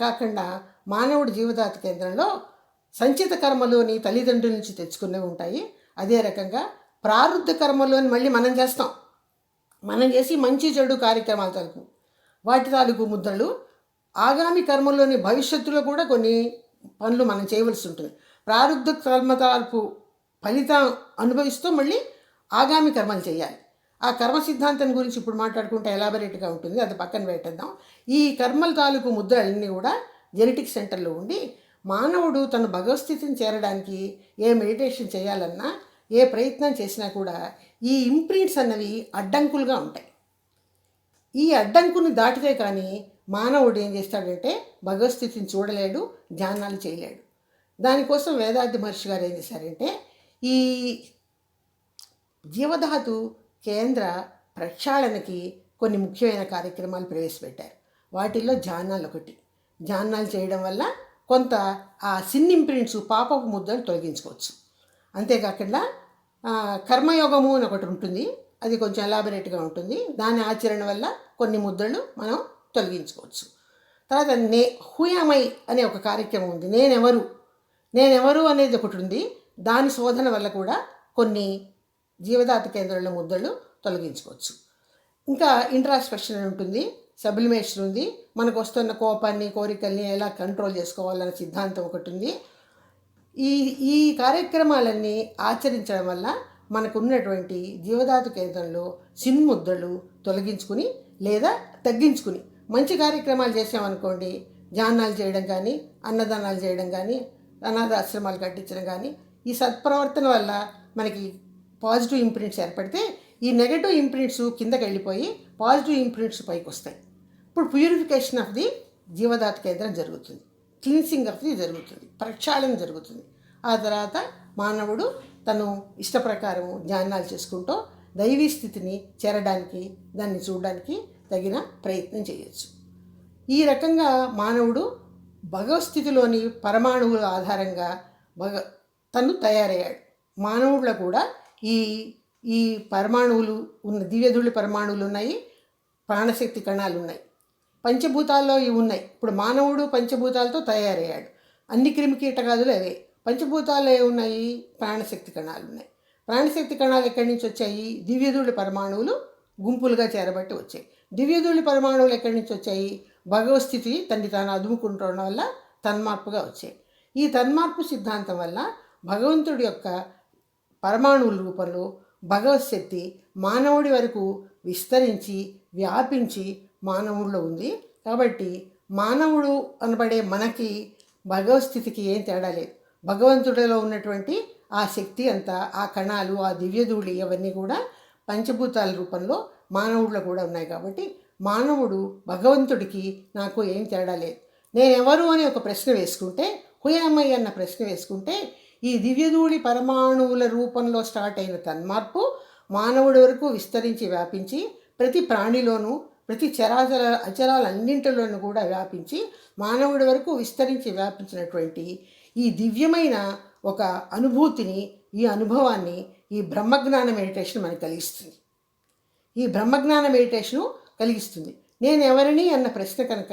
కాకుండా మానవుడి జీవదాత కేంద్రంలో సంచిత కర్మలోని తల్లిదండ్రుల నుంచి తెచ్చుకునేవి ఉంటాయి. అదే రకంగా ప్రారుద్ధ కర్మలోని మళ్ళీ మనం చేస్తాం. మనం చేసి మంచి చెడు కార్యక్రమాల తాలూకు వాటి తాలూకు ముద్రలు ఆగామి కర్మల్లోని భవిష్యత్తులో కూడా కొన్ని పనులు మనం చేయవలసి ఉంటుంది. ప్రారుద్ధ కర్మ తాలూకు ఫలితం అనుభవిస్తూ మళ్ళీ ఆగామి కర్మలు చేయాలి. ఆ కర్మ సిద్ధాంతం గురించి ఇప్పుడు మాట్లాడుకుంటే ఎలాబరేట్గా ఉంటుంది. అది పక్కన పెట్టేద్దాం. ఈ కర్మల తాలూకు ముద్రలన్నీ కూడా జెనెటిక్ సెంటర్లో ఉండి మానవుడు తన భగవస్థితిని చేరడానికి ఏ మెడిటేషన్ చేయాలన్నా ఏ ప్రయత్నం చేసినా కూడా ఈ ఇంప్రింట్స్ అన్నవి అడ్డంకులుగా ఉంటాయి. ఈ అడ్డంకుని దాటితే కానీ మానవుడు ఏం చేస్తాడంటే భగవస్థితిని చూడలేడు ధ్యానాలు చేయలేడు. దానికోసం వేదాది మహర్షి గారు ఏం చేశారంటే ఈ జీవధాతు కేంద్ర ప్రక్షాళనకి కొన్ని ముఖ్యమైన కార్యక్రమాలు ప్రవేశపెట్టారు. వాటిల్లో జానాలు ఒకటి. జానాలు చేయడం వల్ల కొంత ఆ సిన్ ఇంప్రింట్స్ పాపపు ముద్దలు తొలగించుకోవచ్చు. అంతేకాకుండా కర్మయోగము అని ఒకటి ఉంటుంది. అది కొంచెం ఎలాబరేట్గా ఉంటుంది. దాని ఆచరణ వల్ల కొన్ని ముద్రలు మనం తొలగించుకోవచ్చు. తర్వాత నే హూయామై అనే ఒక కార్యక్రమం ఉంది. నేనెవరు? నేనెవరు అనేది ఒకటి ఉంది. దాని శోధన వల్ల కూడా కొన్ని జీవదాత కేంద్రంలో ముద్రలు తొలగించుకోవచ్చు. ఇంకా ఇంట్రాస్పెక్షన్ ఉంటుంది సబ్లిమేషన్ ఉంది. మనకు వస్తున్న కోపాన్ని కోరికల్ని ఎలా కంట్రోల్ చేసుకోవాలనే సిద్ధాంతం ఒకటి ఉంది. ఈ ఈ కార్యక్రమాలన్నీ ఆచరించడం వల్ల మనకు ఉన్నటువంటి జీవధాతు కేంద్రంలో సిన్ముద్రలు తొలగించుకుని లేదా తగ్గించుకుని మంచి కార్యక్రమాలు చేసామనుకోండి ధ్యానాలు చేయడం కానీ అన్నదానాలు చేయడం కానీ అనాథ ఆశ్రమాలు కట్టించడం కానీ ఈ సత్ప్రవర్తన వల్ల మనకి పాజిటివ్ ఇంప్రింట్స్ ఏర్పడితే ఈ నెగటివ్ ఇంప్రింట్స్ కిందకి వెళ్ళిపోయి పాజిటివ్ ఇంప్రింట్స్ పైకి వస్తాయి. ఇప్పుడు ప్యూరిఫికేషన్ ఆఫ్ ది జీవదాత కేంద్రం జరుగుతుంది. క్లీన్సింగ్ ఆఫ్ ది జరుగుతుంది. ప్రక్షాళన జరుగుతుంది. ఆ తర్వాత మానవుడు తను ఇష్టప్రకారం జ్ఞానాలు ధ్యానాలు చేసుకుంటూ దైవీ స్థితిని చేరడానికి దాన్ని చూడడానికి తగిన ప్రయత్నం చేయొచ్చు. ఈ రకంగా మానవుడు భగవస్థితిలోని పరమాణువుల ఆధారంగా భగ తను తయారయ్యాడు. మానవుడిలో కూడా ఈ ఈ పరమాణువులు ఉన్న దివ్యధుళి పరమాణువులు ఉన్నాయి ప్రాణశక్తి కణాలు ఉన్నాయి. పంచభూతాల్లో ఇవి ఉన్నాయి. ఇప్పుడు మానవుడు పంచభూతాలతో తయారయ్యాడు. అన్ని క్రిమి కీటకాదులు అవే. పంచభూతాల్లో ఏమున్నాయి? ఉన్నాయి ప్రాణశక్తి కణాలు ఉన్నాయి. ప్రాణశక్తి కణాలు ఎక్కడి నుంచి వచ్చాయి? దివ్యధూళి పరమాణువులు గుంపులుగా చేరబట్టి వచ్చాయి. దివ్యధూళి పరమాణువులు ఎక్కడి నుంచి వచ్చాయి? భగవస్థితి తన్ని తాను అదుముకుంటుండడం వల్ల తన్మార్పుగా వచ్చాయి. ఈ తన్మార్పు సిద్ధాంతం వల్ల భగవంతుడి యొక్క పరమాణువుల రూపంలో భగవత్ శక్తి మానవుడి వరకు విస్తరించి వ్యాపించి మానవుడిలో ఉంది. కాబట్టి మానవుడు అనబడే మనకి భగవత్ స్థితికి ఏం తేడా లేదు. భగవంతుడిలో ఉన్నటువంటి ఆ శక్తి అంతా ఆ కణాలు ఆ దివ్యధూళి అవన్నీ కూడా పంచభూతాల రూపంలో మానవుడిలో కూడా ఉన్నాయి. కాబట్టి మానవుడు భగవంతుడికి నాకు ఏం తేడా లేదు. నేనెవరు అని ఒక ప్రశ్న వేసుకుంటే హుయామయ్య అన్న ప్రశ్న వేసుకుంటే ఈ దివ్యధూళి పరమాణువుల రూపంలో స్టార్ట్ అయిన తన్మార్పు మానవుడి వరకు విస్తరించి వ్యాపించి ప్రతి ప్రాణిలోనూ ప్రతి చరాచర అచరాలన్నింటిలోనూ కూడా వ్యాపించి మానవుడి వరకు విస్తరించి వ్యాపించినటువంటి ఈ దివ్యమైన ఒక అనుభూతిని ఈ అనుభవాన్ని ఈ బ్రహ్మజ్ఞాన మెడిటేషన్ మనకు కలిగిస్తుంది. ఈ బ్రహ్మజ్ఞాన మెడిటేషను కలిగిస్తుంది. నేను ఎవరిని అన్న ప్రశ్న కనుక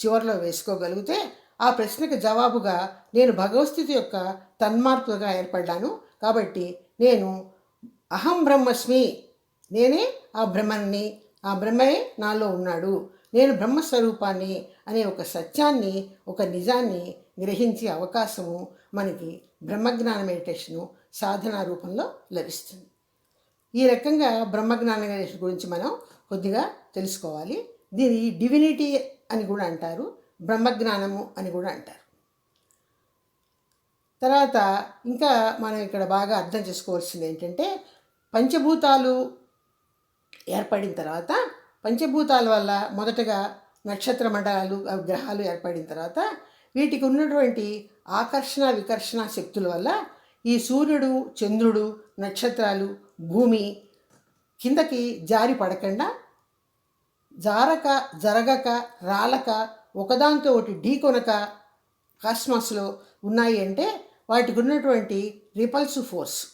చివరిలో వేసుకోగలిగితే ఆ ప్రశ్నకు జవాబుగా నేను భగవస్థితి యొక్క తన్మార్పుగా ఏర్పడ్డాను. కాబట్టి నేను అహం బ్రహ్మస్మి. నేనే ఆ బ్రహ్మని ఆ బ్రహ్మయే నాలో ఉన్నాడు. నేను బ్రహ్మస్వరూపాన్ని అనే ఒక సత్యాన్ని ఒక నిజాన్ని గ్రహించే అవకాశము మనకి బ్రహ్మజ్ఞాన మెడిటేషను సాధన రూపంలో లభిస్తుంది. ఈ రకంగా బ్రహ్మజ్ఞాన మెడిటేషన్ గురించి మనం కొద్దిగా తెలుసుకోవాలి. దీని డివినిటీ అని కూడా అంటారు. బ్రహ్మజ్ఞానము అని కూడా అంటారు. తర్వాత ఇంకా మనం ఇక్కడ బాగా అర్థం చేసుకోవాల్సింది ఏంటంటే పంచభూతాలు ఏర్పడిన తర్వాత పంచభూతాల వల్ల మొదటగా నక్షత్ర మండలాలు గ్రహాలు ఏర్పడిన తర్వాత వీటికి ఉన్నటువంటి ఆకర్షణ వికర్షణ శక్తుల వల్ల ఈ సూర్యుడు చంద్రుడు నక్షత్రాలు భూమి కిందకి జారి పడకుండా జారక జరగక రాలక ఒకదాంతో ఒకటి ఢీకొనక కాస్మాస్లో ఉన్నాయి అంటే వాటికి ఉన్నటువంటి రిపల్సివ్ ఫోర్స్.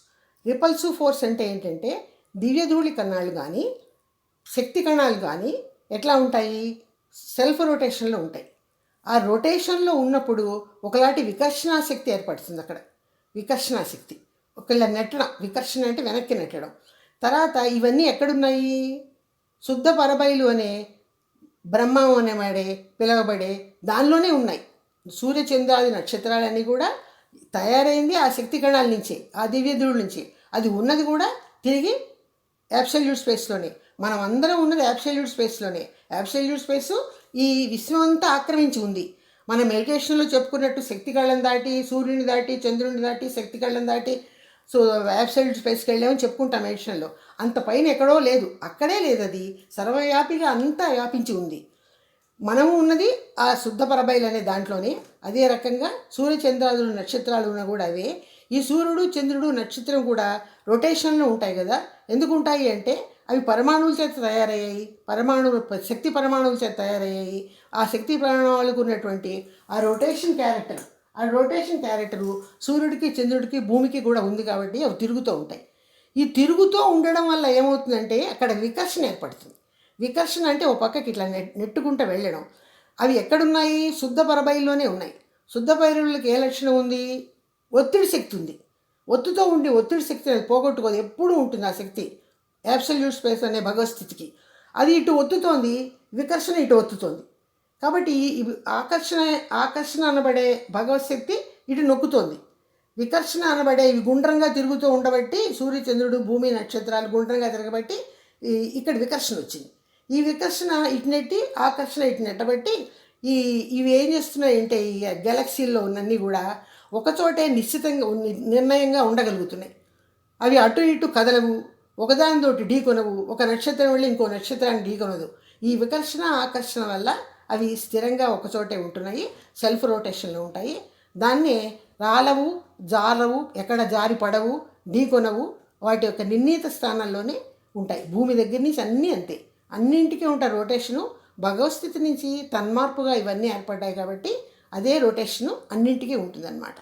రిపల్సివ్ ఫోర్స్ అంటే ఏంటంటే దివ్యధూళి కణాలు కానీ శక్తి కణాలు కానీ ఎట్లా ఉంటాయి? సెల్ఫ్ రొటేషన్లో ఉంటాయి. ఆ రొటేషన్లో ఉన్నప్పుడు ఒకలాంటి వికర్షణ శక్తి ఏర్పడుతుంది అక్కడ. వికర్షణ శక్తి. ఒకళ్ళ నెట్టడం వికర్షణ అంటే వెనక్కి నెట్టడం. తర్వాత ఇవన్నీ ఎక్కడున్నాయి? శుద్ధ పరబైలు అనే బ్రహ్మం అనేవాడే పిలవబడే దానిలోనే ఉన్నాయి. సూర్యచంద్రాది నక్షత్రాలన్నీ కూడా తయారైంది ఆ శక్తి కణాల నుంచే ఆ దివ్యధుడు నుంచి. అది ఉన్నది కూడా తిరిగి యాబ్సల్యూట్ స్పేస్లోనే మనం అందరం ఉన్నది యాబ్సల్యూట్ స్పేస్లోనే యాబ్సల్యూట్ స్పేస్ ఈ విశ్వం అంతా ఆక్రమించి ఉంది. మన మెడిటేషన్లో చెప్పుకున్నట్టు శక్తి కళ్ళం దాటి సూర్యుని దాటి చంద్రుని దాటి శక్తి కళ్ళం దాటి సో వెబ్సైట్ స్పేస్కి వెళ్ళామని చెప్పుకుంటాం ఎడిషన్లో. అంత పైన ఎక్కడో లేదు. అక్కడే లేదు అది. సర్వవ్యాపిగా అంతా వ్యాపించి ఉంది. మనము ఉన్నది ఆ శుద్ధ పరబైలు అనే దాంట్లోనే. అదే రకంగా సూర్యచంద్రాదులు నక్షత్రాలు ఉన్న కూడా అవే. ఈ సూర్యుడు చంద్రుడు నక్షత్రం కూడా రొటేషన్లో ఉంటాయి కదా. ఎందుకు ఉంటాయి అంటే అవి పరమాణువుల చేత తయారయ్యాయి. పరమాణువు శక్తి పరమాణువుల చేత తయారయ్యాయి. ఆ శక్తి పరమాణువులకు ఉన్నటువంటి ఆ రొటేషన్ క్యారెక్టర్ ఆ రొటేషన్ క్యారెక్టరు సూర్యుడికి చంద్రుడికి భూమికి కూడా ఉంది కాబట్టి అవి తిరుగుతూ ఉంటాయి. ఈ తిరుగుతూ ఉండడం వల్ల ఏమవుతుందంటే అక్కడ వికర్షణ ఏర్పడుతుంది. వికర్షణ అంటే ఓ పక్కకి ఇట్లా నెట్ నెట్టుకుంటూ వెళ్ళడం. అవి ఎక్కడున్నాయి? శుద్ధ పరబైల్లోనే ఉన్నాయి. శుద్ధ పైరులకి ఏ లక్షణం ఉంది? ఒత్తిడి శక్తి ఉంది. ఒత్తుతో ఉండి ఒత్తిడి శక్తి అది పోగొట్టుకోదు. ఎప్పుడూ ఉంటుంది ఆ శక్తి. యాబ్సల్యూట్ స్పేస్ అనే భగవస్థితికి అది ఇటు ఒత్తుతోంది వికర్షణ ఇటు ఒత్తుతోంది. కాబట్టి ఇవి ఆకర్షణ ఆకర్షణ అనబడే భగవత్ శక్తి ఇటు నొక్కుతోంది. వికర్షణ అనబడే ఇవి గుండ్రంగా తిరుగుతూ ఉండబట్టి సూర్యచంద్రుడు భూమి నక్షత్రాలు గుండ్రంగా తిరగబట్టి ఇక్కడ వికర్షణ వచ్చింది. ఈ వికర్షణ ఇటు నెట్టి ఆకర్షణ ఇటు నెట్టబట్టి ఈ ఇవి ఏం చేస్తున్నాయి అంటే ఈ గెలక్సీల్లో ఉన్నన్నీ కూడా ఒకచోటే నిశ్చితంగా నిర్ణయంగా ఉండగలుగుతున్నాయి. అవి అటు ఇటు కదలవు ఒకదానితోటి ఢీకొనవు ఒక నక్షత్రం వెళ్ళి ఇంకో నక్షత్రాన్ని ఢీకొనదు. ఈ వికర్షణ ఆకర్షణ వల్ల అవి స్థిరంగా ఒకచోటే ఉంటున్నాయి సెల్ఫ్ రొటేషన్లో ఉంటాయి. దాన్ని రాలవు జారవు ఎక్కడ జారి పడవు ఢీకొనవు వాటి యొక్క నిర్ణీత స్థానాల్లోనే ఉంటాయి. భూమి దగ్గర నుంచి అన్నీ అంతే. అన్నింటికీ ఉంటాయి రొటేషను. భగవస్థితి నుంచి తన్మార్పుగా ఇవన్నీ ఏర్పడ్డాయి కాబట్టి అదే రొటేషను అన్నింటికీ ఉంటుందన్నమాట.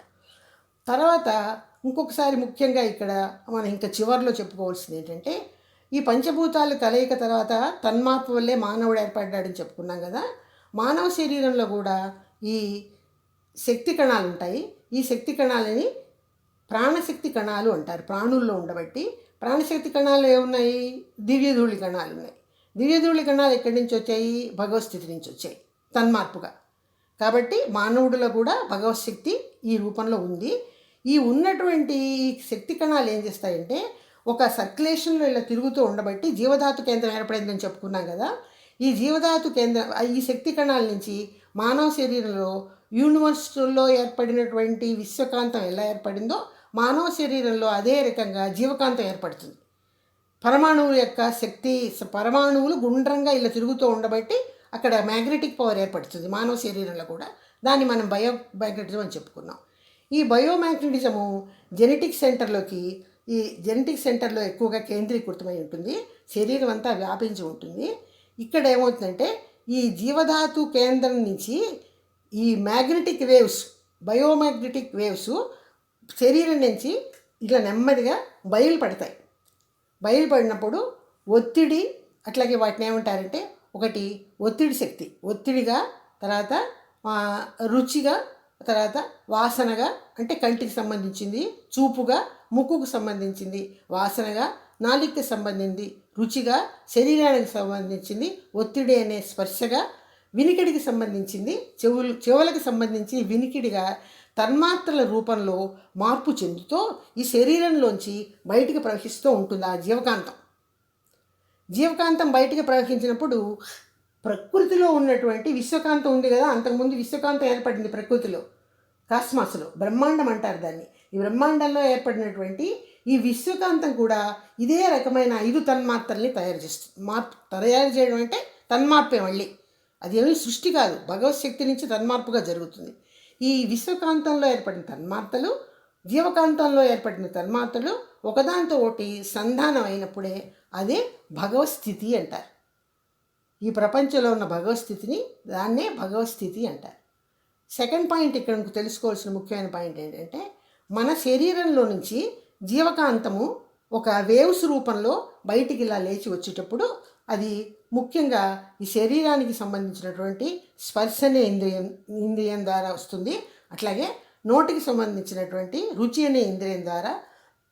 తర్వాత ఇంకొకసారి ముఖ్యంగా ఇక్కడ మనం ఇంకా చివరిలో చెప్పుకోవాల్సింది ఏంటంటే ఈ పంచభూతాలు కలయిక తర్వాత తన్మార్పు వల్లే మానవుడు ఏర్పడ్డాడని చెప్పుకున్నాం కదా. మానవ శరీరంలో కూడా ఈ శక్తి కణాలు ఉంటాయి. ఈ శక్తి కణాలని ప్రాణశక్తి కణాలు అంటారు. ప్రాణుల్లో ఉండబట్టి ప్రాణశక్తి కణాలు ఏమున్నాయి? దివ్యధూళి కణాలు ఉన్నాయి. దివ్యధూళి కణాలు ఎక్కడి నుంచి వచ్చాయి? భగవత్స్థితి నుంచి వచ్చాయి. తన్మార్పుగా. కాబట్టి మానవుడిలో కూడా భగవత్శక్తి ఈ రూపంలో ఉంది. ఈ ఉన్నటువంటి ఈ శక్తి కణాలు ఏం చేస్తాయంటే ఒక సర్క్యులేషన్లో ఇలా తిరుగుతూ ఉండబట్టి జీవధాతు కేంద్రం ఏర్పడిందని చెప్పుకున్నాం కదా ఈ జీవధాతు కేంద్రం ఈ శక్తి కణాల నుంచి మానవ శరీరంలో యూనివర్స్లో ఏర్పడినటువంటి విశ్వకాంతం ఎలా ఏర్పడిందో మానవ శరీరంలో అదే రకంగా జీవకాంతం ఏర్పడుతుంది. పరమాణువుల యొక్క శక్తి పరమాణువులు గుండ్రంగా ఇలా తిరుగుతూ ఉండబట్టి అక్కడ మ్యాగ్నెటిక్ పవర్ ఏర్పడుతుంది మానవ శరీరంలో కూడా. దాన్ని మనం బయో మ్యాగ్నెటిజం అని చెప్పుకున్నాం. ఈ బయోమ్యాగ్నెటిజము జెనెటిక్ సెంటర్లోకి ఈ జెనెటిక్ సెంటర్లో ఎక్కువగా కేంద్రీకృతమై ఉంటుంది. శరీరం అంతా వ్యాపించి ఉంటుంది. ఇక్కడ ఏమవుతుందంటే ఈ జీవధాతు కేంద్రం నుంచి ఈ మ్యాగ్నెటిక్ వేవ్స్ బయోమ్యాగ్నెటిక్ వేవ్స్ శరీరం నుంచి ఇట్లా నెమ్మదిగా బయలుపడతాయి. బయలుపడినప్పుడు ఒత్తిడి అట్లాగే వాటిని ఏమంటారంటే ఒకటి ఒత్తిడి శక్తి. ఒత్తిడిగా తర్వాత రుచిగా తర్వాత వాసనగా అంటే కంటికి సంబంధించింది చూపుగా ముక్కుకు సంబంధించింది వాసనగా నాలుకకి సంబంధించింది రుచిగా శరీరానికి సంబంధించింది ఒత్తిడి అనే స్పర్శగా వినికిడికి సంబంధించింది చెవులు చెవులకు సంబంధించి వినికిడిగా తన్మాత్రల రూపంలో మార్పు చెందుతూ ఈ శరీరంలోంచి బయటికి ప్రవహిస్తూ ఉంటుంది ఆ జీవకాంతం. జీవకాంతం బయటికి ప్రవహించినప్పుడు ప్రకృతిలో ఉన్నటువంటి విశ్వకాంతం ఉంది కదా అంతకుముందు విశ్వకాంతం ఏర్పడింది ప్రకృతిలో కాస్మాస్లో బ్రహ్మాండం అంటారు దాన్ని. ఈ బ్రహ్మాండంలో ఏర్పడినటువంటి ఈ విశ్వకాంతం కూడా ఇదే రకమైన ఐదు తన్మాత్రల్ని తయారు చేస్తుంది మార్పు తయారు చేయడం అంటే తన్మార్పే మళ్ళీ. అది ఏమీ సృష్టి కాదు. భగవత్ శక్తి నుంచి తన్మార్పుగా జరుగుతుంది. ఈ విశ్వకాంతంలో ఏర్పడిన తన్మార్తలు జీవకాంతంలో ఏర్పడిన తన్మాత్రలు ఒకదానితో ఒకటి సంధానం అయినప్పుడే అదే భగవస్థితి అంటారు. ఈ ప్రపంచంలో ఉన్న భగవస్థితిని దాన్నే భగవస్థితి అంటారు. సెకండ్ పాయింట్ ఇక్కడ తెలుసుకోవాల్సిన ముఖ్యమైన పాయింట్ ఏంటంటే మన శరీరంలో నుంచి జీవకాంతము ఒక వేవ్స్ రూపంలో బయటికి ఇలా లేచి వచ్చేటప్పుడు అది ముఖ్యంగా ఈ శరీరానికి సంబంధించినటువంటి స్పర్శ అనే ఇంద్రియం ఇంద్రియం ద్వారా వస్తుంది. అట్లాగే నోటికి సంబంధించినటువంటి రుచి అనే ఇంద్రియం ద్వారా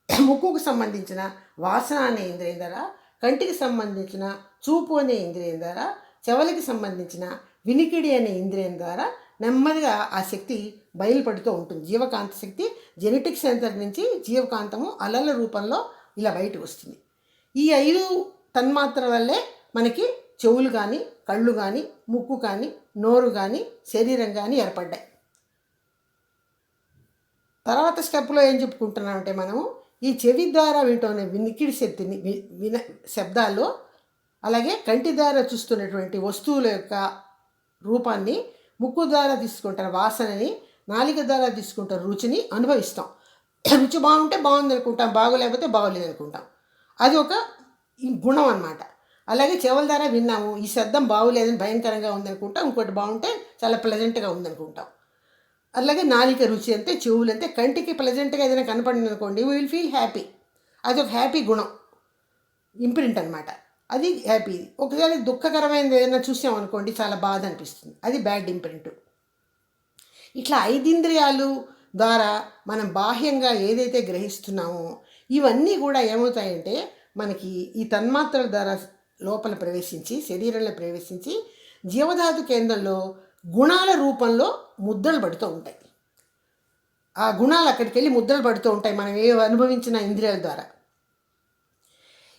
ముక్కుకు సంబంధించిన వాసన అనే ఇంద్రియం ద్వారా కంటికి సంబంధించిన చూపు అనే ఇంద్రియం ద్వారా చెవలికి సంబంధించిన వినికిడి అనే ఇంద్రియం ద్వారా నెమ్మదిగా ఆ శక్తి బయలుపడుతూ ఉంటుంది. జీవకాంత శక్తి జెనెటిక్ సెంటర్ నుంచి జీవకాంతము అలల రూపంలో ఇలా బయటకు వస్తుంది. ఈ ఐదు తన్మాత్ర వల్లే మనకి చెవులు కానీ కళ్ళు కానీ ముక్కు కానీ నోరు కానీ శరీరం కానీ ఏర్పడ్డాయి. తర్వాత స్టెప్లో ఏం చెప్పుకుంటున్నామంటే మనము ఈ చెవి ద్వారా వింటున్న వినికిడి శక్తిని విన శబ్దాలు అలాగే కంటి ద్వారా చూస్తున్నటువంటి వస్తువుల యొక్క రూపాన్ని ముక్కు ద్వారా తీసుకుంటున్న వాసనని నాలిక ద్వారా తీసుకుంటాం రుచిని అనుభవిస్తాం. రుచి బాగుంటే బాగుంది అనుకుంటాం బాగోలేకపోతే బాగోలేదు అనుకుంటాం. అది ఒక గుణం అనమాట అలాగే చెవుల ద్వారా విన్నాము ఈ శబ్దం బాగోలేదని భయంకరంగా ఉందనుకుంటాం ఇంకోటి బాగుంటే చాలా ప్లెజెంట్గా ఉందనుకుంటాం. అలాగే నాలిక రుచి అంతే చెవులు అంతే కంటికి ప్లెజెంట్గా ఏదైనా కనపడింది అనుకోండి వీ విల్ ఫీల్ హ్యాపీ అది ఒక హ్యాపీ గుణం. ఇంప్రింట్ అనమాట అది హ్యాపీ ఒకసారి దుఃఖకరమైనది ఏదైనా చూసాం అనుకోండి చాలా బాధ అనిపిస్తుంది. అది బ్యాడ్ ఇంప్రింట్ ఇట్లా ఐదింద్రియాలు ద్వారా మనం బాహ్యంగా ఏదైతే గ్రహిస్తున్నామో ఇవన్నీ కూడా ఏమవుతాయంటే మనకి ఈ తన్మాత్రల ద్వారా లోపల ప్రవేశించి శరీరంలో ప్రవేశించి జీవధాతు కేంద్రంలో గుణాల రూపంలో ముద్రలు పడుతూ ఉంటాయి. ఆ గుణాలు అక్కడికి వెళ్ళి ముద్రలు పడుతూ ఉంటాయి మనం ఏ అనుభవించిన ఇంద్రియాల ద్వారా.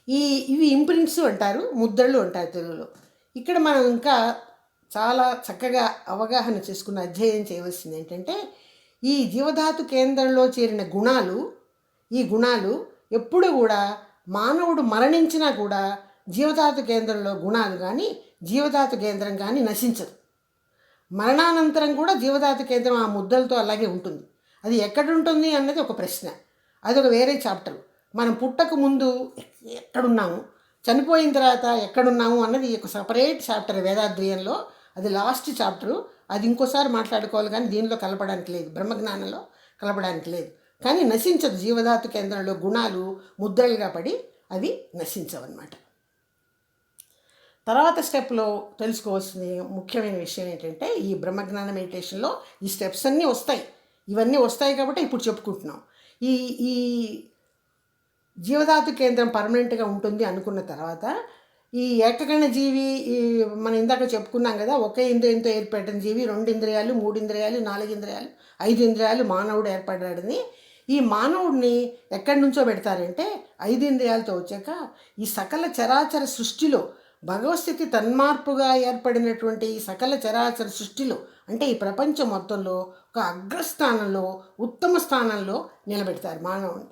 ఈ ఇవి ఇంప్రింట్స్ అంటారు ముద్రలు అంటారు తెలుగులో. ఇక్కడ మనం ఇంకా చాలా చక్కగా అవగాహన చేసుకున్న అధ్యయనం చేయవలసింది ఏంటంటే ఈ జీవధాతు కేంద్రంలో చేరిన గుణాలు ఈ గుణాలు ఎప్పుడు కూడా మానవుడు మరణించినా కూడా జీవధాతు కేంద్రంలో గుణాలు కానీ జీవధాతు కేంద్రం కానీ నశించదు. మరణానంతరం కూడా జీవధాతు కేంద్రం ఆ ముద్దలతో అలాగే ఉంటుంది. అది ఎక్కడుంటుంది అన్నది ఒక ప్రశ్న. అది ఒక వేరే చాప్టర్. మనం పుట్టక ముందు ఎక్కడున్నాము? చనిపోయిన తర్వాత ఎక్కడున్నాము? అన్నది ఒక సపరేట్ చాప్టర్ వేదాద్వయంలో అది లాస్ట్ చాప్టరు అది ఇంకోసారి మాట్లాడుకోవాలి కానీ దీనిలో కలపడానికి లేదు. బ్రహ్మజ్ఞానంలో కలపడానికి లేదు. కానీ నశించదు జీవధాతు కేంద్రంలో గుణాలు ముద్రలుగా పడి అవి నశించవన్నమాట. తర్వాత స్టెప్లో తెలుసుకోవాల్సిన ముఖ్యమైన విషయం ఏంటంటే ఈ బ్రహ్మజ్ఞాన మెడిటేషన్లో ఈ స్టెప్స్ అన్నీ వస్తాయి. ఇవన్నీ వస్తాయి కాబట్టి ఇప్పుడు చెప్పుకుంటున్నాం. ఈ ఈ జీవధాతు కేంద్రం పర్మనెంట్గా ఉంటుంది అనుకున్న తర్వాత ఈ ఏకగణ జీవి ఈ మనం ఇందాక చెప్పుకున్నాం కదా ఒకే ఇంద్రియంతో ఏర్పడిన జీవి రెండు ఇంద్రియాలు మూడు ఇంద్రియాలు నాలుగు ఇంద్రియాలు ఐదు ఇంద్రియాలు మానవుడు ఏర్పడ్డాడని. ఈ మానవుడిని ఎక్కడి నుంచో పెడతారంటే ఐదు ఇంద్రియాలతో వచ్చాక ఈ సకల చరాచర సృష్టిలో భగవస్థితి తన్మార్పుగా ఏర్పడినటువంటి ఈ సకల చరాచర సృష్టిలో అంటే ఈ ప్రపంచం మొత్తంలో ఒక అగ్రస్థానంలో ఉత్తమ స్థానంలో నిలబెడతారు మానవుడిని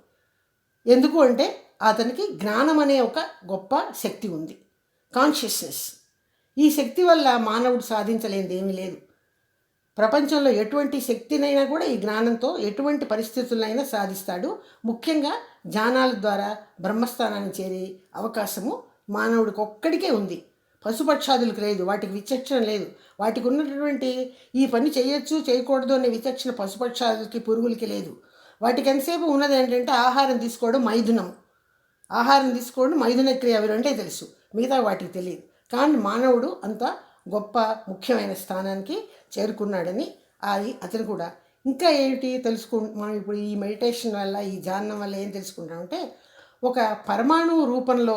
ఎందుకు అంటే అతనికి జ్ఞానం అనే ఒక గొప్ప శక్తి ఉంది. కాన్షియస్నెస్ ఈ శక్తి వల్ల మానవుడు సాధించలేనిది ఏమీ లేదు. ప్రపంచంలో ఎటువంటి శక్తినైనా కూడా ఈ జ్ఞానంతో ఎటువంటి పరిస్థితులైనా సాధిస్తాడు. ముఖ్యంగా జ్ఞానాల ద్వారా బ్రహ్మస్థానాన్ని చేరే అవకాశము మానవుడికి ఒక్కడికే ఉంది. పశుపక్షాదులకు లేదు వాటికి విచక్షణ లేదు. వాటికి ఉన్నటువంటి ఈ పని చేయొచ్చు చేయకూడదు అనే విచక్షణ పశుపక్షాదులకి పురుగులకి లేదు. వాటికి ఎంతసేపు ఉన్నది ఏంటంటే ఆహారం తీసుకోవడం మైథునం ఆహారం తీసుకోవడం మైథున క్రియ అవి రెండే తెలుసు. మిగతా వాటికి తెలియదు. కానీ మానవుడు అంత గొప్ప ముఖ్యమైన స్థానానికి చేరుకున్నాడని అది అతను కూడా. ఇంకా ఏమిటి తెలుసుకు మనం ఇప్పుడు ఈ మెడిటేషన్ వల్ల ఈ ధ్యానం వల్ల ఏం తెలుసుకుంటామంటే ఒక పరమాణువు రూపంలో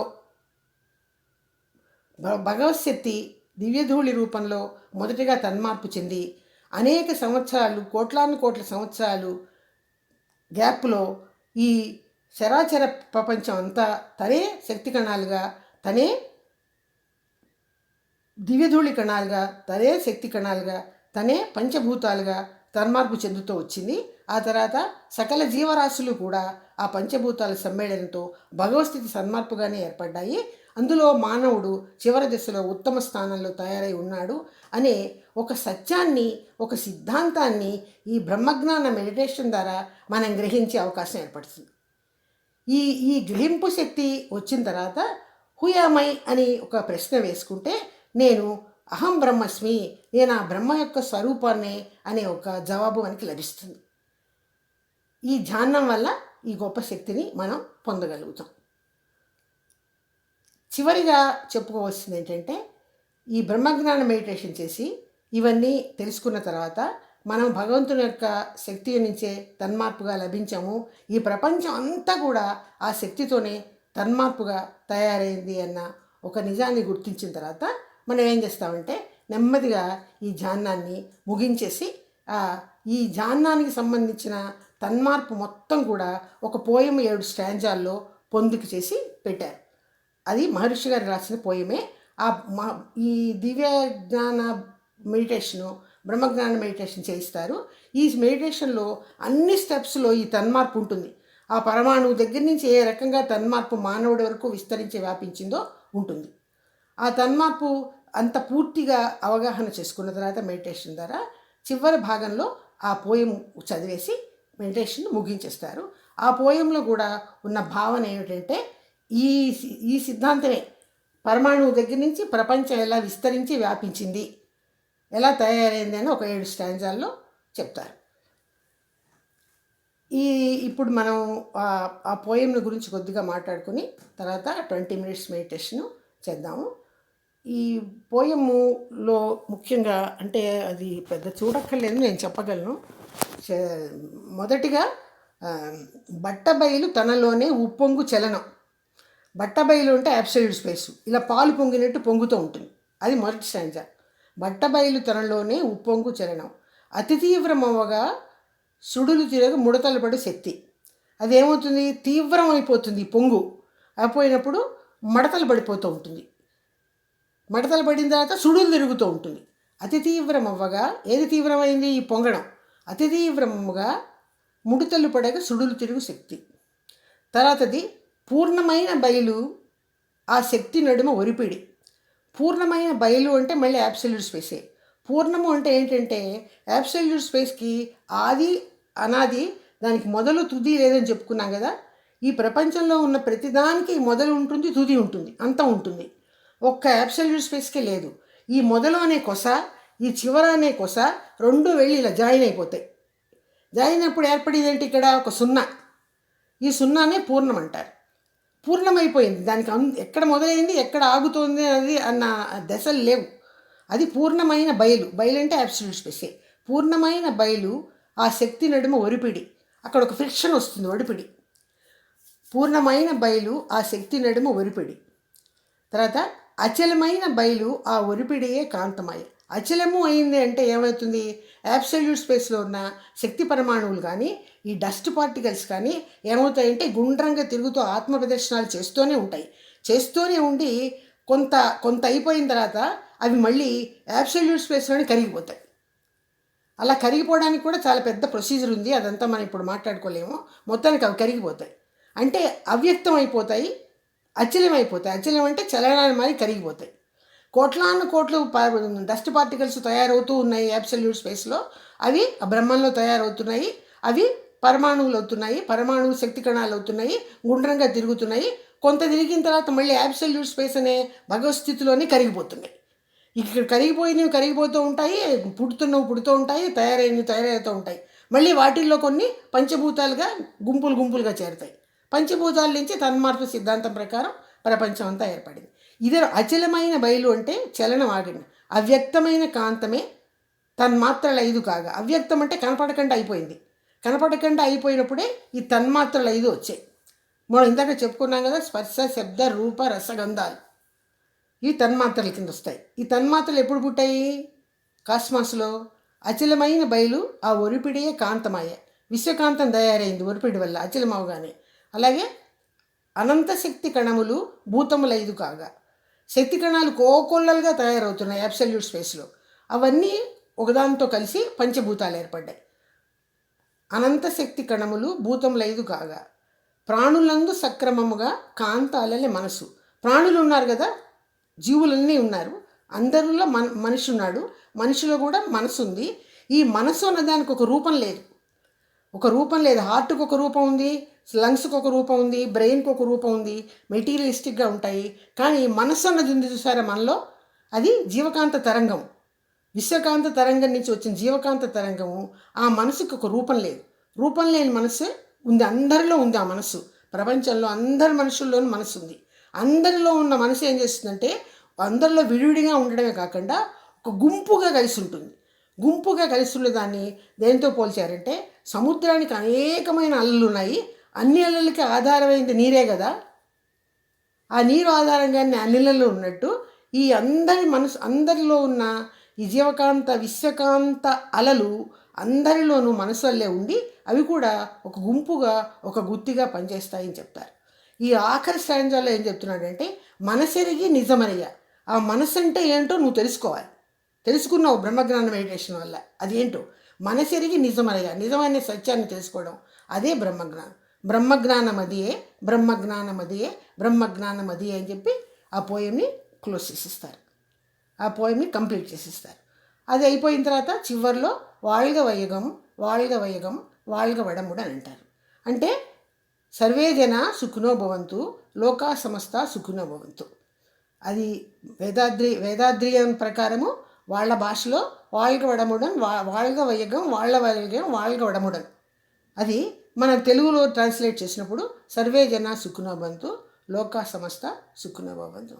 భ- దివ్యధూళి రూపంలో మొదటిగా తన్మార్పు చెంది అనేక సంవత్సరాలు కోట్లాను కోట్ల సంవత్సరాలు గ్యాప్లో ఈ చరాచర ప్రపంచం అంతా తనే శక్తి కణాలుగా తనే దివ్యధూళి కణాలుగా తనే శక్తి కణాలుగా తనే పంచభూతాలుగా తన్మార్పు చెందుతూ వచ్చింది. ఆ తర్వాత సకల జీవరాశులు కూడా ఆ పంచభూతాల సమ్మేళనంతో భగవస్థితి సన్మార్పుగానే ఏర్పడ్డాయి. అందులో మానవుడు చివరి దశలో ఉత్తమ స్థానంలో తయారై ఉన్నాడు అనే ఒక సత్యాన్ని ఒక సిద్ధాంతాన్ని ఈ బ్రహ్మజ్ఞాన మెడిటేషన్ ద్వారా మనం గ్రహించే అవకాశం ఏర్పడుతుంది. ఈ ఈ గ్రహింపు శక్తి వచ్చిన తర్వాత హుయామై అని ఒక ప్రశ్న వేసుకుంటే నేను అహం బ్రహ్మస్మి నేను ఆ బ్రహ్మ యొక్క స్వరూపాన్ని అనే ఒక జవాబు మనకి లభిస్తుంది. ఈ ధ్యానం వల్ల ఈ గొప్ప శక్తిని మనం పొందగలుగుతాం. చివరిగా చెప్పుకోవాల్సింది ఏంటంటే ఈ బ్రహ్మజ్ఞాన మెడిటేషన్ చేసి ఇవన్నీ తెలుసుకున్న తర్వాత మనం భగవంతుని యొక్క శక్తి నుంచే తన్మార్పుగా లభించాము. ఈ ప్రపంచం అంతా కూడా ఆ శక్తితోనే తన్మార్పుగా తయారైంది అన్న ఒక నిజాన్ని గుర్తించిన తర్వాత మనం ఏం చేస్తామంటే నెమ్మదిగా ఈ ధ్యానాన్ని ముగించేసి ఆ, ఈ ధ్యానానికి సంబంధించిన తన్మార్పు మొత్తం కూడా ఒక పోయం ఏడు స్టాంజాల్లో పొందుకు చేసి పెట్టారు. అది మహర్షి గారు రాసిన పోయమే. ఆ మా ఈ దివ్య జ్ఞాన మెడిటేషను బ్రహ్మజ్ఞాన మెడిటేషన్ చేయిస్తారు. ఈ మెడిటేషన్లో అన్ని స్టెప్స్లో ఈ తన్మార్పు ఉంటుంది. ఆ పరమాణువు దగ్గర నుంచి ఏ రకంగా తన్మార్పు మానవుడి వరకు విస్తరించి వ్యాపించిందో ఉంటుంది. ఆ తన్మార్పు అంత పూర్తిగా అవగాహన చేసుకున్న తర్వాత మెడిటేషన్ ద్వారా చివరి భాగంలో ఆ పోయం చదివేసి మెడిటేషన్ ముగించేస్తారు. ఆ పోయంలో కూడా ఉన్న భావన ఏమిటంటే ఈ సి- ఈ సిద్ధాంతమే పరమాణువు దగ్గర నుంచి ప్రపంచం ఎలా విస్తరించి వ్యాపించింది ఎలా తయారైంది అని ఒక ఏడు స్టాంజాల్లో చెప్తారు. ఈ ఇప్పుడు మనం ఆ- ఆ గురించి కొద్దిగా మాట్లాడుకుని తర్వాత ట్వంటీ మినిట్స్ మెడిటేషన్ చేద్దాము. ఈ పోయములో ముఖ్యంగా అంటే అది పెద్ద చూడక్కర్లేదు నేను చెప్పగలను. చే- మొదటిగా బట్టబయలు తనలోనే ఉప్పొంగు చలనం. బట్టబయలు అంటే అబ్సల్యూట్ స్పేస్ ఇలా పాలు పొంగినట్టు పొంగుతూ ఉంటుంది. అది మొదటి స్టాంజా బట్టబయలు తనలోనే ఉప్పొంగు చలనం. అతి తీవ్రమవగా సుడులు తిరగ ముడతలు పడే శక్తి. అదేమవుతుంది? తీవ్రం అయిపోతుంది పొంగు. అయిపోయినప్పుడు మడతలు పడిపోతూ ఉంటుంది. మడతలు పడిన తర్వాత సుడులు తిరుగుతూ ఉంటుంది. అతి తీవ్రం అవ్వగా ఏది తీవ్రమైంది? ఈ పొంగడం అతి తీవ్రముగా ముడతలు పడక సుడులు తిరుగు శక్తి. తర్వాతది పూర్ణమైన బయలు ఆ శక్తి నడుమ ఒరిపిడి. పూర్ణమైన బయలు అంటే మళ్ళీ యాబ్సల్యూట్ స్పేసే పూర్ణము అంటే ఏంటంటే యాబ్సల్యూట్ స్పేస్కి ఆది అనాది దానికి మొదలు తుది లేదని చెప్పుకున్నాం కదా. ఈ ప్రపంచంలో ఉన్న ప్రతిదానికి మొదలు ఉంటుంది తుది ఉంటుంది అంతా ఉంటుంది. ఒక్క అబ్సల్యూట్ స్పేస్కే లేదు. ఈ మొదలు అనే కొస ఈ చివర అనే కొస రెండు వెళ్ళి ఇలా జాయిన్ అయిపోతాయి. జాయిన్ అయినప్పుడు ఏర్పడేది ఏంటి ఇక్కడ? ఒక సున్నా. ఈ సున్నానే పూర్ణం అంటారు. పూర్ణమైపోయింది. దానికి అన్- ఎక్కడ మొదలైంది ఎక్కడ ఆగుతోంది అది అన్న దశలు లేవు. అది పూర్ణమైన బయలు. బయలు అంటే అబ్సల్యూట్ స్పేసే పూర్ణమైన బయలు ఆ శక్తి నడుమ ఒరిపిడి. అక్కడ ఒక ఫ్రిక్షన్ వస్తుంది ఒడిపిడి పూర్ణమైన బయలు ఆ శక్తి నడుమ ఒరిపిడి. తర్వాత అచలమైన బయలు ఆ ఒరిపిడియే కాంతమయ. అచలము అయింది అంటే ఏమవుతుంది? యాబ్సల్యూట్ స్పేస్లో ఉన్న శక్తి పరమాణువులు కానీ ఈ డస్ట్ పార్టికల్స్ కానీ ఏమవుతాయంటే గుండ్రంగా తిరుగుతూ ఆత్మ ప్రదర్శనాలు చేస్తూనే ఉంటాయి. చేస్తూనే ఉండి కొంత కొంత అయిపోయిన తర్వాత అవి మళ్ళీ యాబ్సల్యూట్ స్పేస్లోనే కరిగిపోతాయి. అలా కరిగిపోవడానికి కూడా చాలా పెద్ద ప్రొసీజర్ ఉంది. అదంతా మనం ఇప్పుడు మాట్లాడుకోలేము. మొత్తానికి అవి కరిగిపోతాయి. అంటే అవ్యక్తం అయిపోతాయి అచలం అయిపోతాయి. అచలం అంటే చలనాన్ని మరి కరిగిపోతాయి. కోట్లాను కోట్లు డస్ట్ పార్టికల్స్ తయారవుతూ ఉన్నాయి అబ్సల్యూట్ స్పేస్లో అవి ఆ బ్రహ్మంలో తయారవుతున్నాయి. అవి పరమాణువులు అవుతున్నాయి. పరమాణువులు శక్తి కణాలు అవుతున్నాయి. గుండ్రంగా తిరుగుతున్నాయి. కొంత తిరిగిన తర్వాత మళ్ళీ అబ్సల్యూట్ స్పేస్ అనే భగవత్ స్థితిలోనే కరిగిపోతున్నాయి. ఇక్కడ కరిగిపోయినవి కరిగిపోతూ ఉంటాయి పుడుతున్నవి పుడుతూ ఉంటాయి తయారైనవి తయారవుతూ ఉంటాయి. మళ్ళీ వాటిల్లో కొన్ని పంచభూతాలుగా గుంపులు గుంపులుగా చేరుతాయి. పంచభూతాల నుంచి తన్మార్పు సిద్ధాంతం ప్రకారం ప్రపంచం అంతా ఏర్పడింది. ఇదే అచలమైన బయలు అంటే చలనం ఆగండి. అవ్యక్తమైన కాంతమే తన్మాత్రలు ఐదు కాగా. అవ్యక్తం అంటే కనపడకుండా అయిపోయింది. కనపడకుండా అయిపోయినప్పుడే ఈ తన్మాత్రలు ఐదు వచ్చాయి. మనం ఇందాక చెప్పుకున్నాం కదా స్పర్శ శబ్ద రూప రసగంధాలు ఈ తన్మాత్రల కింద వస్తాయి. ఈ తన్మాత్రలు ఎప్పుడు పుట్టాయి? కాస్మాస్లో. అచలమైన బయలు ఆ ఒరిపిడియే కాంతమయ్య విశ్వకాంతం తయారైంది ఒరిపిడి వల్ల అచలమవగానే. అలాగే అనంత శక్తి కణములు భూతములు ఐదు కాగా. శక్తి కణాలు కోకొల్లలుగా తయారవుతున్నాయి అబ్సల్యూట్ స్పేస్లో. అవన్నీ ఒకదానితో కలిసి పంచభూతాలు ఏర్పడ్డాయి. అనంత శక్తి కణములు భూతములు ఐదు కాగా. ప్రాణులందు సక్రమముగా కాంతాలనే మనసు. ప్రాణులు ఉన్నారు కదా జీవులన్నీ ఉన్నారు. అందరిలో మన మనిషి ఉన్నాడు. మనిషిలో కూడా మనసు ఉంది ఈ మనసు అన్నదానికి ఒక రూపం లేదు. ఒక రూపం లేదు. హార్ట్కి ఒక రూపం ఉంది. లంగ్స్కి ఒక రూపం ఉంది. బ్రెయిన్కి ఒక రూపం ఉంది. మెటీరియలిస్టిక్గా ఉంటాయి. కానీ మనసు అన్నది ఉంది చూసారా మనలో? అది జీవకాంత తరంగం. విశ్వకాంత తరంగం నుంచి వచ్చిన జీవకాంత తరంగము ఆ మనసుకు ఒక రూపం లేదు. రూపం లేని మనసు ఉంది. అందరిలో ఉంది ఆ మనసు. ప్రపంచంలో అందరి మనుషుల్లోనూ మనసు ఉంది అందరిలో ఉన్న మనసు ఏం చేస్తుందంటే అందరిలో విడివిడిగా ఉండడమే కాకుండా ఒక గుంపుగా కలిసి ఉంటుంది. గుంపుగా కలిసి ఉండేదాన్ని దాన్ని దేనితో పోల్చారంటే సముద్రానికి అనేకమైన అలలు ఉన్నాయి. అన్ని అలలకి ఆధారమైంది నీరే కదా. ఆ నీరు ఆధారంగానే అన్నిలలో ఉన్నట్టు ఈ అందరి మనసు అందరిలో ఉన్న ఈ జీవకాంత విశ్వకాంత అలలు అందరిలోనూ మనసు వల్లే ఉండి అవి కూడా ఒక గుంపుగా ఒక గుత్తిగా పనిచేస్తాయని చెప్తారు. ఈ ఆఖరి స్టాంజాలో ఏం చెప్తున్నాడంటే మనసెరిగి నిజమనయ్య. ఆ మనసు అంటే ఏంటో నువ్వు తెలుసుకోవాలి. తెలుసుకున్నావు బ్రహ్మజ్ఞాన మెడిటేషన్ వల్ల. అది ఏంటో మనసెరిగి నిజమనయ్య. నిజమైన సత్యాన్ని తెలుసుకోవడం. అదే బ్రహ్మజ్ఞానం. బ్రహ్మజ్ఞానం అదియే బ్రహ్మజ్ఞానం అదియే బ్రహ్మజ్ఞానం అదియే అని చెప్పి ఆ పోయంని క్లోజ్ చేసిస్తారు. ఆ పోయంని కంప్లీట్ చేసిస్తారు. అది అయిపోయిన తర్వాత చివరిలో వాళ్ళగ వయగం వాళ్ళగ వయగం వాళ్ళగ వడముడు అని అంటారు. అంటే సర్వే జన సుఖినో భవంతు లోకా సమస్త సుఖినో భవంతు. అది వేదాద్రి వేదాద్రియం ప్రకారము వాళ్ళ భాషలో వాళ్ళకి వడముడన్ వాళ్ళ వాళ్ళగ వయగం వాళ్ళ వయగం వాళ్ళకి వడముడన్. అది మన తెలుగులో ట్రాన్స్లేట్ చేసినప్పుడు సర్వే జన సుఖినో భవంతు లోకా సమస్త సుఖినో భవంతు.